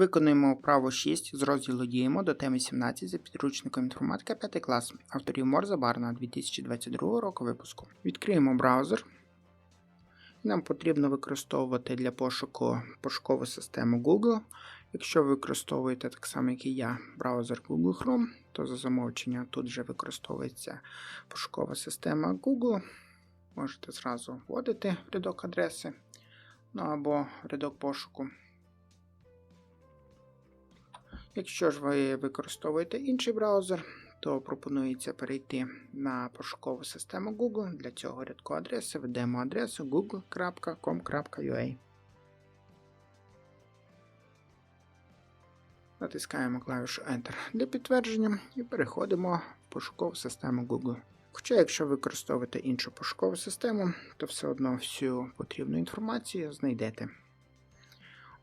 Виконуємо вправо 6 з розділу Діємо до теми 17 за підручником інформатика 5 клас авторів Морза Барна 2022 року випуску. Відкриємо браузер. Нам потрібно використовувати для пошуку пошукову систему Google. Якщо ви використовуєте так само, як і я, браузер Google Chrome, то за замовчення тут вже використовується пошукова система Google. Можете зразу вводити в рядок адреси, ну або рядок пошуку. Якщо ж ви використовуєте інший браузер, то пропонується перейти на пошукову систему Google. Для цього рядку адреси введемо адресу google.com.ua. Натискаємо клавішу Enter для підтвердження і переходимо в пошукову систему Google. Хоча, якщо використовуєте іншу пошукову систему, то все одно всю потрібну інформацію знайдете.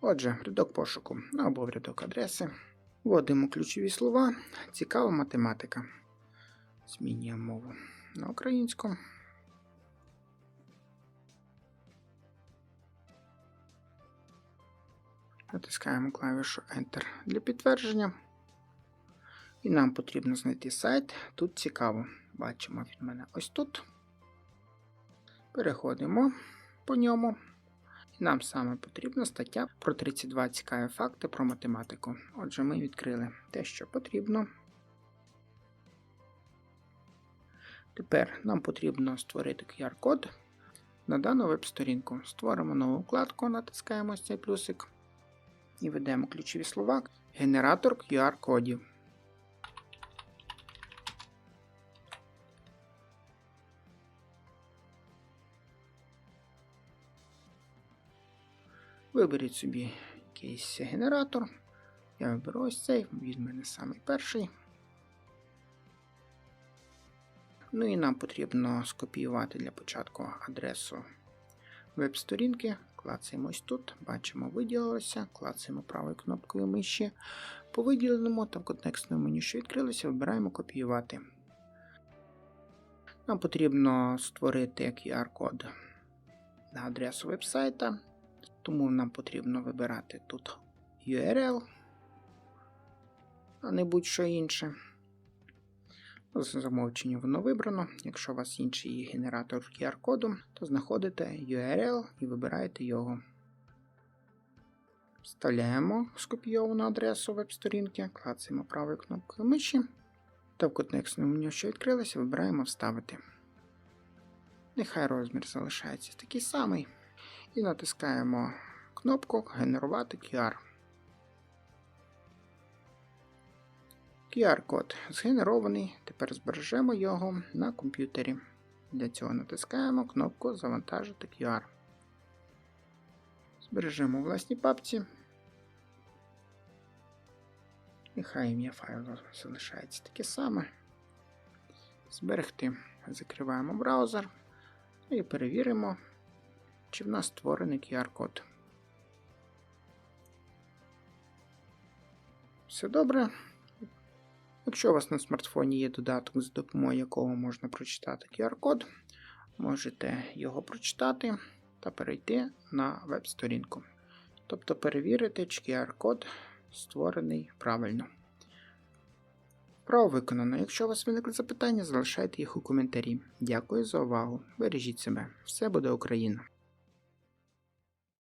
Отже, рядок пошуку або в рядок адреси. Вводимо ключові слова. Цікава математика. Змінюємо мову на українську. Натискаємо клавішу Enter для підтвердження. І нам потрібно знайти сайт. Тут цікаво. Бачимо від мене ось тут. Переходимо по ньому. Нам саме потрібна стаття про 32 цікаві факти про математику. Отже, ми відкрили те, що потрібно. Тепер нам потрібно створити QR-код на дану веб-сторінку. Створимо нову вкладку, натискаємо цей плюсик і ведемо ключові слова. Генератор QR-кодів. Виберіть собі якийсь генератор. Я виберу ось цей, він мене самий перший. Ну і нам потрібно скопіювати для початку адресу веб-сторінки. Клацаємо ось тут, бачимо, виділилося, клацаємо правою кнопкою миші. По виділеному та в контекстному меню, що відкрилося, вибираємо копіювати. Нам потрібно створити QR-код на адресу веб-сайта. Тому нам потрібно вибирати тут URL, а не будь-що інше. За замовченням воно вибрано. Якщо у вас інший генератор QR-коду, то знаходите URL і вибираєте його. Вставляємо скопійовану адресу веб-сторінки, клацаємо правою кнопкою миші та в контекстному меню, що відкрилося, вибираємо Вставити. Нехай розмір залишається такий самий. І натискаємо кнопку Генерувати QR. QR-код згенерований. Тепер збережемо його на комп'ютері. Для цього натискаємо кнопку Завантажити QR. Збережемо власній папці. Нехай ім'я файлу залишається таке саме. Зберегти. Закриваємо браузер і перевіримо чи в нас створений QR-код. Все добре. Якщо у вас на смартфоні є додаток, з допомогою якого можна прочитати QR-код, можете його прочитати та перейти на веб-сторінку. Тобто перевірити, чи QR-код створений правильно. Право виконано. Якщо у вас виникли запитання, залишайте їх у коментарі. Дякую за увагу. Бережіть себе. Все буде Україна!